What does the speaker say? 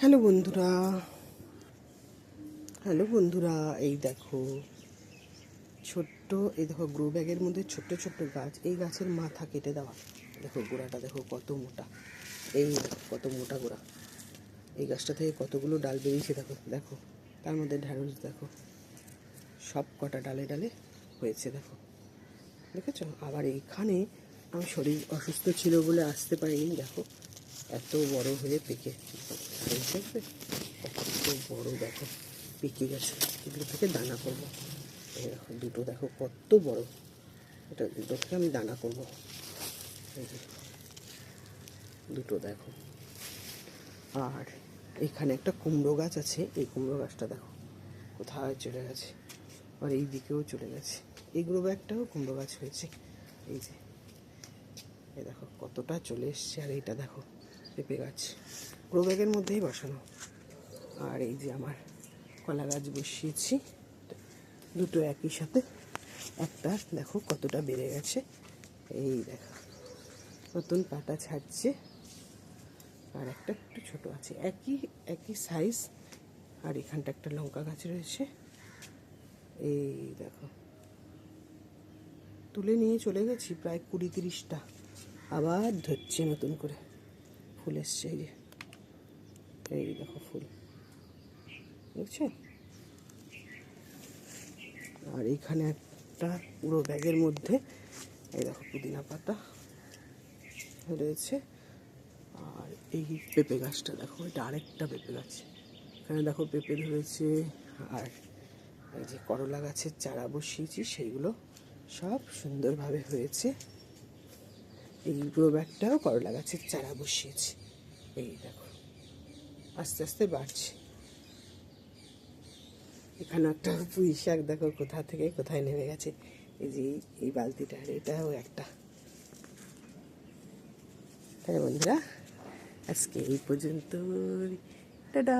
Hello বন্ধুরা। Hello বন্ধুরা, এই দেখো। ছোট্ট, এই দেখো গ্রো ব্যাগের মধ্যে ছোট্ট ছোট্ট গাছ। এই গাছের মাথা কেটে দেওয়া। দেখো গোড়াটা, দেখো কত মোটা। এই কত মোটা গোড়া। এই গাছটা থেকে কতগুলো ডাল বেরিয়েছে দেখো দেখো। তার মধ্যে ঢ্যাঁড়স, দেখো। সব কটা ডালে ডালে হয়েছে, দেখো। দেখেছ? আবার এইখানে আমার শরীর অসুস্থ ছিল বলে আসতে পারিনি, দেখো। এত বড় হয়ে পেকে কত বড় দেখো, পেকে গেছে। এগুলো থেকে দানা করব। দুটো দেখো, কত বড়। এটা দুটো থেকে আমি দানা করব। দুটো দেখো। আর এখানে একটা কুমড়ো গাছ আছে। এই কুমড়ো গাছটা দেখো, কোথায় চলে গেছে? আর এই দিকেও চলে গেছে। এগুলো একটাও কুমড়ো গাছ হয়েছে। এই যে, এই দেখো, কতটা চলে এসছে। আর এইটা দেখো পেঁপে গাছ। গ্রো ব্যাগের মধ্যেই বসানো। আর এই যে আমার কলা গাছ বসিয়েছি। দুটো একই সাথে। একটা, দেখো, কতটা বেড়ে গেছে। এই দেখো, নতুন পাতা ছাড়ছে। আর একটা একটু ছোট আছে। একই একই সাইজ আর এখানটা একটা লঙ্কা গাছ রয়েছে। এই দেখো। তুলে নিয়ে চলে গেছি প্রায় কুড়ি তিরিশটা। আবার ধরছে নতুন করে। ফুল এসছে এই যে এই দেখো ফুল। বুঝছ আর এইখানে একটা পুরো ব্যাগের মধ্যে, এই দেখো পুদিনা পাতা রয়েছে। আর এই পেঁপে গাছটা দেখো, এটা আরেকটা পেঁপে গাছ। এখানে দেখো পেঁপে ধরেছে, আর এই যে করলা গাছের চারা বসিয়েছি, সেইগুলো সব সুন্দরভাবে হয়েছে। এই গ্রো ব্যাগটাও করলা গাছের চারা বসিয়েছি। এই দেখো, আস্তে আস্তে বাড়ছে। এখানে একটা পুঁই শাক দেখো কোথা থেকে কোথায় নেমে গেছে। এই যে এই- এই বালতিটা, এটাও একটা। তাই বন্ধুরা, আজকে এই পর্যন্ত টাটা!